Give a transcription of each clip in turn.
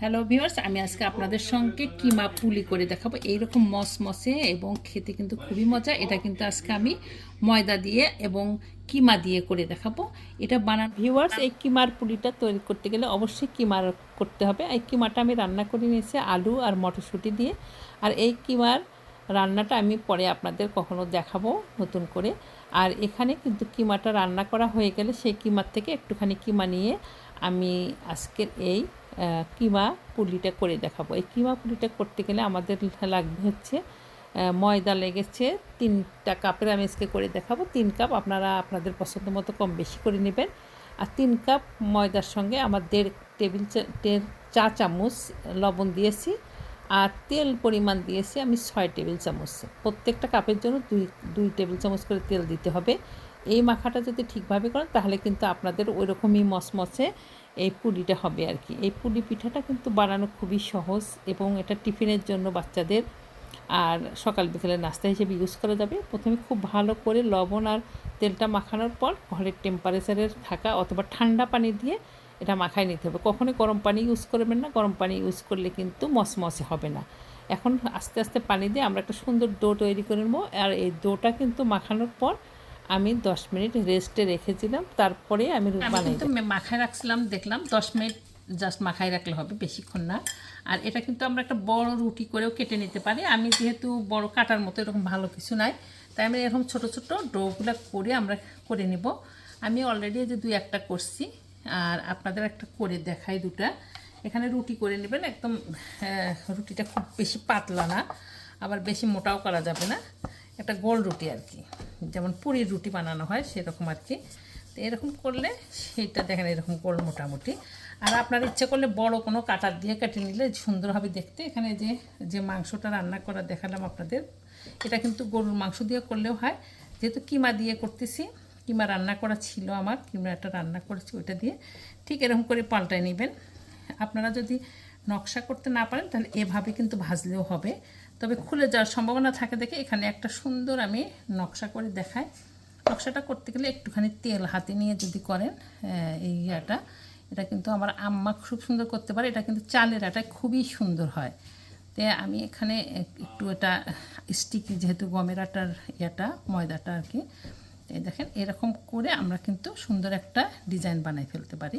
Hello viewers আমি আজকে আপনাদের সঙ্গে কিমা পুলি করে দেখাবো। এইরকম মসমসে এবং খেতে কিন্তু খুবই মজা। এটা কিন্তু আজকে আমি ময়দা দিয়ে এবং কিমা দিয়ে করে দেখাবো। এটা বানান ভিউয়ার্স এই কিমার পুলিটা তৈরি করতে গেলে অবশ্যই কিমার করতে হবে। এই কিমাটা আমি রান্না করে নিয়েছি আলু আর মটরশুঁটি দিয়ে। আর এই কিমার রান্নাটা আমি পরে আপনাদের কখনো দেখাবো নতুন করে। আর এখানে কিন্তু কিমাটা রান্না করা হয়ে গেলে সেই কিমার থেকে একটুখানি কিমা নিয়ে আমি আজকের এই কিমা পুলিটা করে দেখাবো। এই কিমা পুলিটা করতে গেলে আমাদের লাগবে হচ্ছে ময়দা লেগেছে, তিনটা কাপের আমি আজকে করে দেখাবো। তিন কাপ আপনারা আপনাদের পছন্দ মতো কম বেশি করে নেবেন। আর তিন কাপ ময়দার সঙ্গে আমার দেড় টেবিল চা- চামচ লবণ দিয়েছি। আর তেল পরিমাণ দিয়েছি আমি ছয় টেবিল চামচ। প্রত্যেকটা কাপের জন্য দুই দুই টেবিল চামচ করে তেল দিতে হবে। এই মাখাটা যদি ঠিকভাবে করেন তাহলে কিন্তু আপনাদের ওই রকমই মসমসে এই পুলিটা হবে আর কি। এই পুলি পিঠাটা কিন্তু বানানো খুবই সহজ এবং এটা টিফিনের জন্য বাচ্চাদের। আর সকাল বিকেলে নাস্তা হিসেবে ইউজ করা যাবে। প্রথমে খুব ভালো করে লবণ আর তেলটা মাখানোর পর ঘরের টেম্পারেচারের থাকা অথবা ঠান্ডা পানি দিয়ে এটা মাখায় নিতে হবে। কখনোই গরম পানি ইউজ করবেন না। গরম পানি ইউজ করলে কিন্তু মসমসে হবে না। এখন আস্তে আস্তে পানি দিয়ে আমরা একটা সুন্দর ডো তৈরি করে নেব। আর এই ডোটা কিন্তু মাখানোর পর আমি দশ মিনিট রেস্টে রেখেছিলাম তারপরে আমি বানাই কিন্তু মাখায় রাখছিলাম দেখলাম দশ মিনিট জাস্ট মাখায় রাখলে হবে বেশিক্ষণ না। আর এটা কিন্তু আমরা একটা বড় রুটি করেও কেটে নিতে পারি। আমি যেহেতু বড় কাটার মতো এরকম ভালো কিছু নাই তাই আমি এরকম ছোট ছোট ডোগুলো করে আমরা করে নেব। আমি অলরেডি যে দুই একটা করছি আর আপনাদের একটা করে দেখাই দুটা। এখানে রুটি করে নেবেন একদম রুটিটা খুব বেশি পাতলা না আবার বেশি মোটাও করা যাবে না। একটা গোল রুটি আর কি। যেমন পুরীর রুটি বানানো হয়, সেরকম আর কি। তো এরকম করলে সেইটা দেখেন, এরকম গোল মোটামুটি। আর আপনার ইচ্ছে করলে বড় কোনো কাটার দিয়ে কেটে নিলে সুন্দর হবে দেখতে। এখানে যে যে মাংসটা রান্না করা দেখালাম আপনাদের, এটা কিন্তু গরুর মাংস দিয়ে করলেও হয়। যেহেতু কিমা দিয়ে করতেছি, কিমা রান্না করা ছিল আমার কিমাটা রান্না করেছি ওইটা দিয়ে। ঠিক এরকম করে পাল্টায় নেবেন। আপনারা যদি নকশা করতে না পারেন, তাহলে এভাবে কিন্তু ভাজলেও হবে। তবে খুলে যাওয়ার সম্ভাবনা থাকে দেখে এখানে একটা সুন্দর আমি নকশা করে দেখাই। নকশাটা করতে গেলে একটুখানি তেল হাতে নিয়ে যদি করেন এই ইয়াটা, এটা কিন্তু আমার আম্মা খুব সুন্দর করতে পারে। এটা কিন্তু চালের আটা খুবই সুন্দর হয়। তো আমি এখানে একটু এটা স্টিকি যেহেতু গমের আটার ইয়াটা, ময়দাটা আর কি দেখেন, এরকম করে আমরা কিন্তু সুন্দর একটা ডিজাইন বানাই ফেলতে পারি।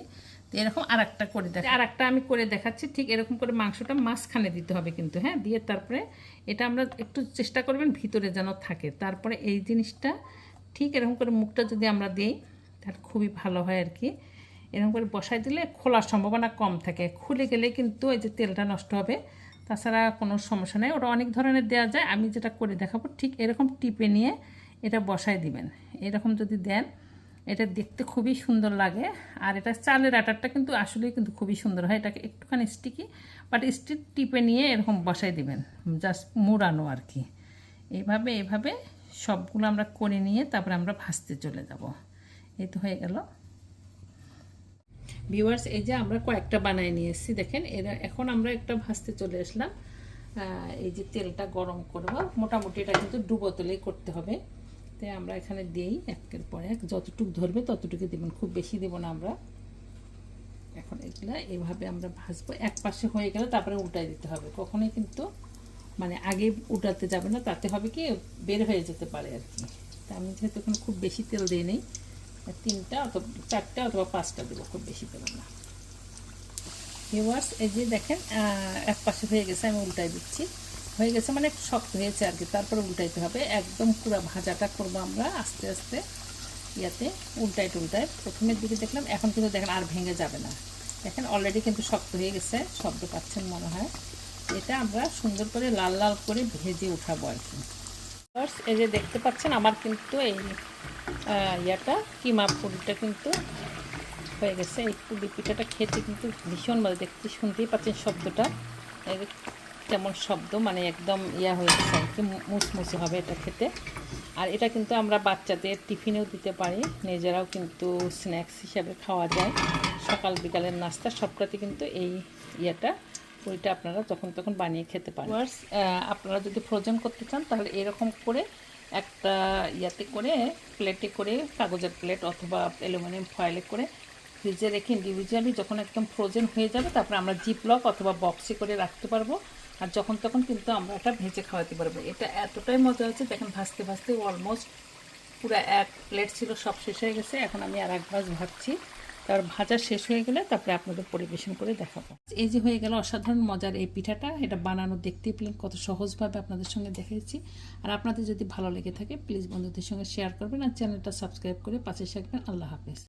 তো এরকম আর একটা করে দেখ আর একটা আমি করে দেখাচ্ছি ঠিক এরকম করে মাংসটা মাঝখানে দিতে হবে কিন্তু হ্যাঁ? দিয়ে তারপরে এটা আমরা একটু চেষ্টা করবেন ভিতরে যেন থাকে। তারপরে এই জিনিসটা ঠিক এরকম করে মুখটা যদি আমরা দিই তাহলে খুবই ভালো হয় আর কি। এরকম করে বসাই দিলে খোলার সম্ভাবনা কম থাকে। খুলে গেলে কিন্তু এই যে তেলটা নষ্ট হবে তাছাড়া কোনো সমস্যা নেই। ওটা অনেক ধরনের দেওয়া যায়। আমি যেটা করে দেখাবো ঠিক এরকম টিপে নিয়ে এটা বসাই দিবেন। এরকম যদি দেন এটা দেখতে খুবই সুন্দর লাগে। আর এটা চালের আটারটা কিন্তু আসলেই কিন্তু খুবই সুন্দর হয়। এটাকে একটুখানি স্টিকি বাট স্টিক টিপে নিয়ে এরকম বসাই দিবেন জাস্ট মোড়ানো আর কি। এভাবে এভাবে সবগুলো আমরা করে নিয়ে তারপরে আমরা ভাজতে চলে যাব। এই তো হয়ে গেল। ভিউয়ার্স এই যে আমরা কয়েকটা বানায় নিয়ে এসেছি দেখেন, এরা এখন আমরা একটা ভাজতে চলে আসলাম। এই যে তেলটা গরম করব। মোটামুটি এটা কিন্তু ডুবো তেলেই করতে হবে। তাই আমরা এখানে দিই, একের পর এক। যতটুকু ধরবে ততটুকু দেবেন, খুব বেশি দেবো না আমরা। এখন এগুলা এইভাবে আমরা ভাজবো। এক পাশে হয়ে গেলে তারপরে উল্টাই দিতে হবে। কখনোই কিন্তু মানে আগে উল্টাতে যাবে না, তাতে হবে কি বের হয়ে যেতে পারে আর কি। তা আমি যেহেতু এখন খুব বেশি তেল দিই নেই তিনটা অথবা চারটা অথবা পাঁচটা দেবো, খুব বেশি দেবো না। ভিউয়ার্স এই যে দেখেন এক পাশে হয়ে গেছে, আমি উল্টাই দিচ্ছি। হয়ে গেছে মানে একটু শক্ত হয়েছে আর কি। তারপরে উল্টাইতে হবে। একদম পুরো ভাজাটা করব আমরা আস্তে আস্তে ইয়াতে উল্টাই টুলটাই প্রথমের দিকে দেখলাম, এখন কিন্তু দেখেন আর ভেঙে যাবে না। দেখেন অলরেডি কিন্তু শক্ত হয়ে গেছে, শব্দ পাচ্ছেন মনে হয়। এটা আমরা সুন্দর করে লাল লাল করে ভেজে উঠাবো আর কি। এই যে দেখতে পাচ্ছেন, আমার কিন্তু এই ইয়াটা, কিমা পুরিটা কিন্তু হয়ে গেছে। এই পুলি পিঠাটা খেতে কিন্তু ভীষণ ভালো, দেখতে শুনতেই পাচ্ছেন শব্দটা। কেমন শব্দ মানে একদম ইয়া হয়ে গেছে আর কি মুচমুচে হবে এটা খেতে। আর এটা কিন্তু আমরা বাচ্চাদের টিফিনেও দিতে পারি নিজেরাও কিন্তু স্ন্যাক্স হিসাবে খাওয়া যায়। সকাল বিকালের নাস্তা সবটাতে কিন্তু এই ইয়েটা পুরিটা আপনারা যখন তখন বানিয়ে খেতে পারেন। আপনারা যদি ফ্রোজেন করতে চান তাহলে এরকম করে একটা ইয়াতে করে প্লেটে করে কাগজের প্লেট অথবা অ্যালুমিনিয়াম ফয়েলে করে ফ্রিজে রেখে ইন্ডিভিজুয়ালি যখন একদম ফ্রোজেন হয়ে যাবে তারপরে আমরা জিপলক অথবা বক্সে করে রাখতে পারব। আর যখন তখন কিন্তু আমরা এটা ভেজে খাওয়াতে পারব। এটা এতটাই মজা হচ্ছে দেখেন ভাজতে ভাজতে অলমোস্ট পুরো এক প্লেট ছিল, সব শেষ হয়ে গেছে। এখন আমি আর এক ভাজ ভাবছি তারপর ভাজা শেষ হয়ে গেলে তারপরে আপনাদের পরিবেশন করে দেখাবো। এই যে হয়ে গেল অসাধারণ মজার এই পিঠাটা, এটা বানানো দেখতেই পেলেন কত সহজভাবে আপনাদের সঙ্গে দেখিয়েছি আর আপনাদের যদি ভালো লেগে থাকে প্লিজ বন্ধুদের সঙ্গে শেয়ার করবেন আর চ্যানেলটা সাবস্ক্রাইব করে পাশে থাকবেন। আল্লাহ হাফেজ।